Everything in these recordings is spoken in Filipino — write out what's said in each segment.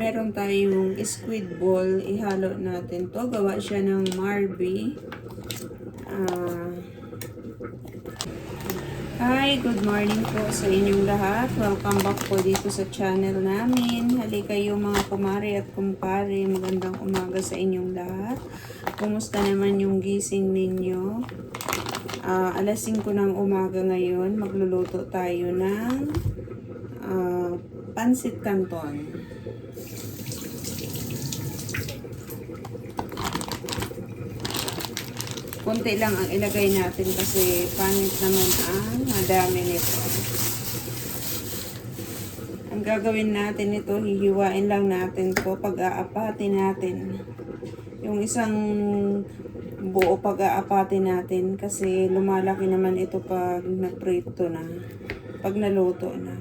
meron tayong squid ball. Ihalo natin to. Gawa siya ng Marby. Ah... Hi, good morning po sa inyong lahat. Welcome back po dito sa channel namin. Halika kayo mga kumari at kumpare. Magandang umaga sa inyong lahat. Kumusta naman yung gising ninyo? Ah, alas 5 ng umaga ngayon, magluluto tayo ng ah, pansit canton. Kunti lang ang ilagay natin kasi panit naman ang madami nito. Ang gagawin natin ito, hihiwain lang natin to pag-aapati natin. Yung isang buo pag-aapati natin kasi lumalaki naman ito pag naprito na. Pag naluto na.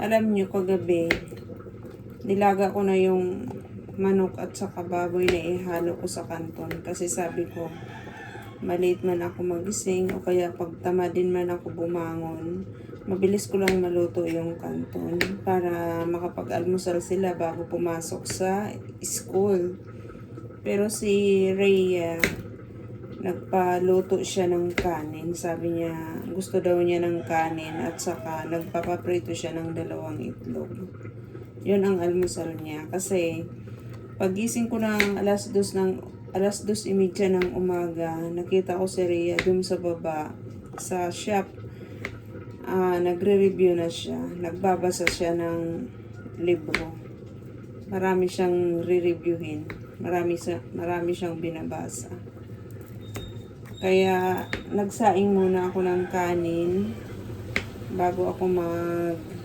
Alam nyo, kagabi, nilaga ko na yung manok at saka baboy na ihalo ko sa kanton. Kasi sabi ko, maliit man ako magising o kaya pag tamadin man ako bumangon, mabilis ko lang maluto yung kanton para makapag-almusal sila bago pumasok sa school. Pero si Rhea, nagpaluto siya ng kanin. Sabi niya, gusto daw niya ng kanin at saka nagpapaprito siya ng dalawang itlog. Yun ang almusal niya. Kasi, pagising ko ng alas dos ng alas dos imidya ng umaga, nakita ko si Rhea dun sa baba, sa shop. Ah, nagre-review na siya. Nagbabasa siya ng libro. Marami siyang re-reviewin. Marami, sa, marami siyang binabasa. Kaya, nagsaing muna ako ng kanin bago ako mag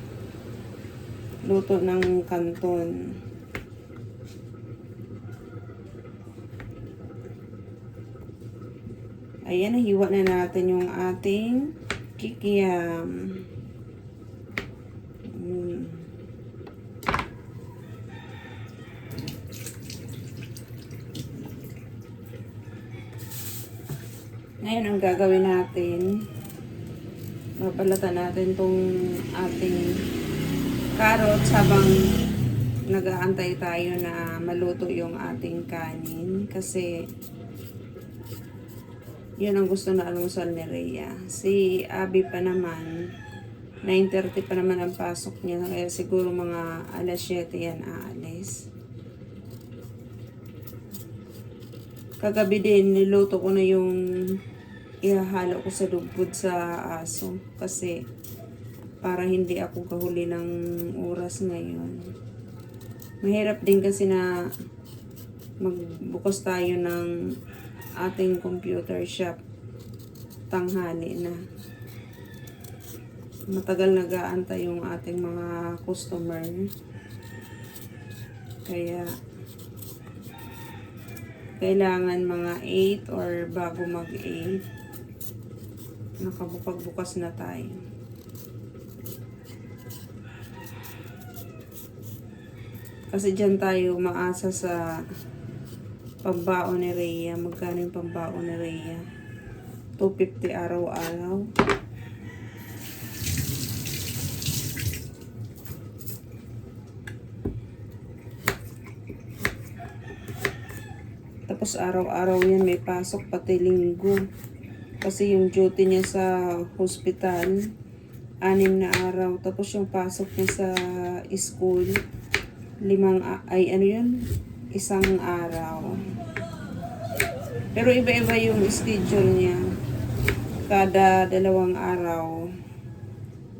luto ng kanton. Ayan, nahiwa na natin yung ating kikiyam. Mm. Ngayon, ang gagawin natin, babalatan natin tong ating carrots habang nag-aantay tayo na maluto yung ating kanin kasi yun ang gusto na almusal ni Rhea. Si Abby pa naman, 9.30 pa naman ang pasok niya kaya siguro mga alas 7 yan aalis. Kagabi din, niluto ko na yung ihahalo ko sa dugod sa aso kasi para hindi ako kahuli ng oras ngayon. Mahirap din kasi na magbukas tayo ng ating computer shop tanghali na. Matagal nag-aantay yung ating mga customer. Kaya kailangan mga 8 or bago mag 8 nakabukag-bukas na tayo. Kasi dyan tayo maasa sa pambaon ni Rhea. Magkano yung pambaon ni Rhea? 250 araw-araw. Tapos araw-araw yan may pasok pati linggo. Kasi yung duty niya sa hospital, anim na araw. Tapos yung pasok niya sa school, limang, ay ano yun? Isang araw. Pero iba-iba yung schedule niya. Kada dalawang araw,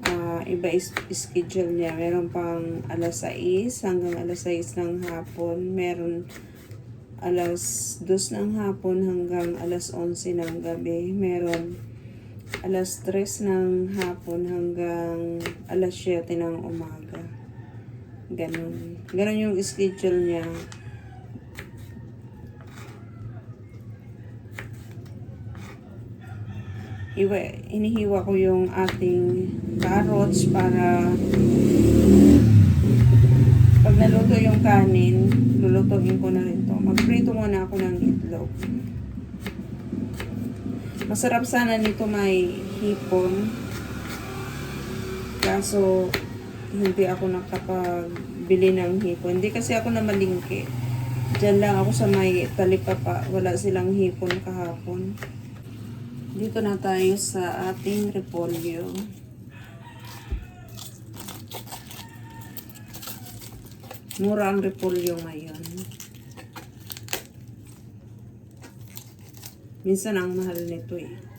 ah, iba is schedule niya. Meron pang alas 6 hanggang alas 6 ng hapon. Meron alas 2 ng hapon hanggang alas 11 ng gabi. Meron alas 3 ng hapon hanggang alas 7 ng umaga. Ganon. Ganon yung schedule niya. Iwa, inihiwa ko yung ating carrots para pag naluto yung kanin, lulutuin ko na rin to. Magprito muna ako ng itlog. Masarap sana nito may hipon. Kaso, hindi ako nakapagbili ng hipon. Hindi kasi ako na malingki. Diyan lang ako sa may talipapa. Wala silang hipon kahapon. Dito na tayo sa ating repolyo. Mura ang repolyo ngayon. Minsan ang mahal nito eh.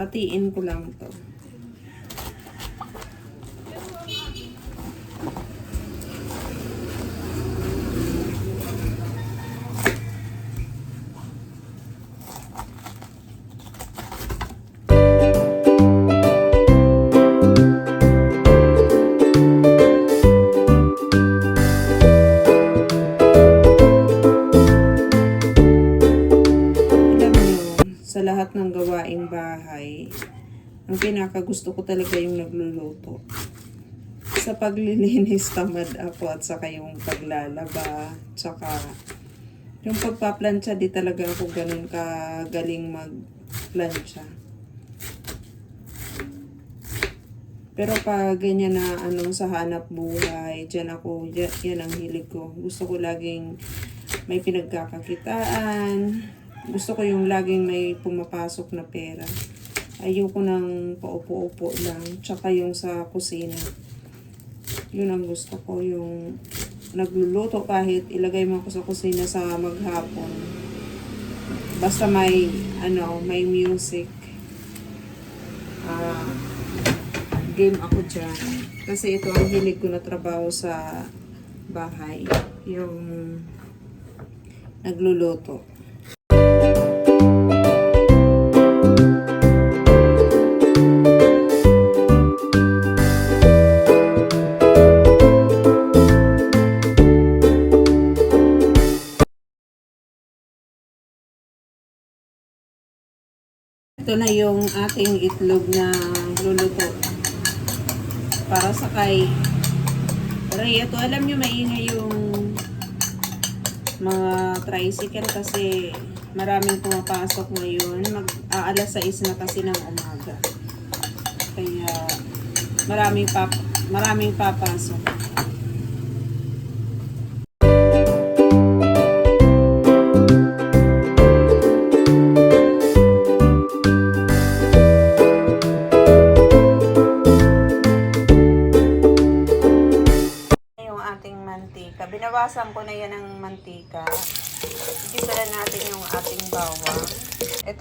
Hatiin ko lang to. Ang pinakagusto ko talaga yung nagluluto. Sa paglilinis, tamad ako at saka yung paglalaba, tsaka yung pagpaplansya, di talaga ako ganun kagaling magplansya. Pero pag ganyan na ano sa hanap buhay, dyan ako, dyan, yan ang hilig ko. Gusto ko laging may pinagkakakitaan. Gusto ko yung laging may pumapasok na pera. Ayoko nang paupo-upo lang. Tsaka yung sa kusina. Yun ang gusto ko. Yung nagluluto kahit ilagay mo ako sa kusina sa maghapon. Basta may, ano, may music. Ah, game ako dyan. Kasi ito ang hilig ko na trabaho sa bahay. Yung nagluluto. Ito na yung ating itlog na luluto. Para sa kay Ray, ito alam nyo maingay yung mga tricycle kasi maraming pumapasok ngayon. Mag aalas 6 na kasi ng umaga. Kaya maraming pap maraming papasok.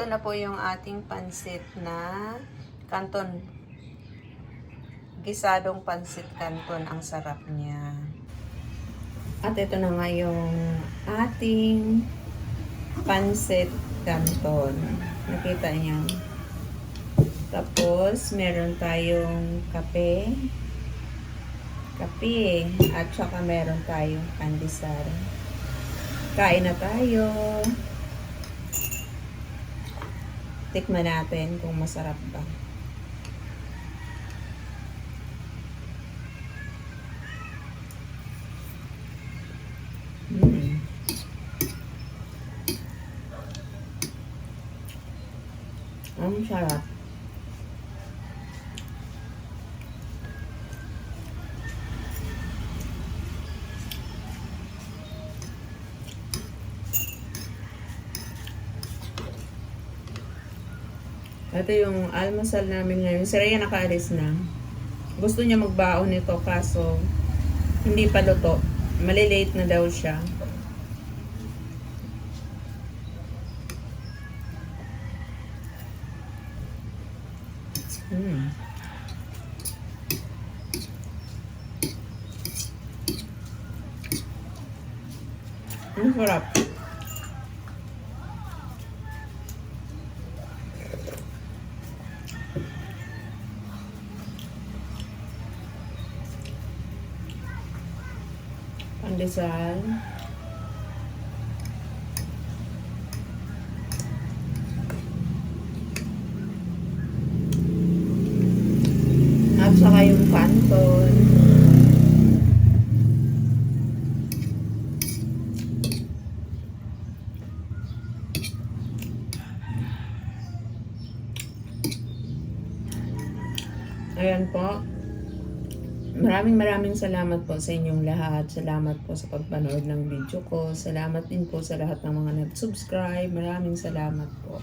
Na po yung ating pansit na kanton. Gisadong pansit kanton. Ang sarap niya. At ito na nga yung ating pansit kanton. Nakita niyo. Tapos, meron tayong kape kape at saka meron tayong pandesal. Kain na tayo. Tikman natin kung masarap ba. Mm. Ang sarap. Ito yung almusal namin ngayon. Si Rhea nakaalis na. Gusto niya magbaon nito kaso hindi pa luto. Malilate na daw siya. Hmm. Ang sarap. pandesal. At saka yung canton. Ayan po. Maraming maraming salamat po sa inyong lahat. Salamat po sa pagpanood ng video ko. Salamat din po sa lahat ng mga nag-subscribe. Maraming salamat po.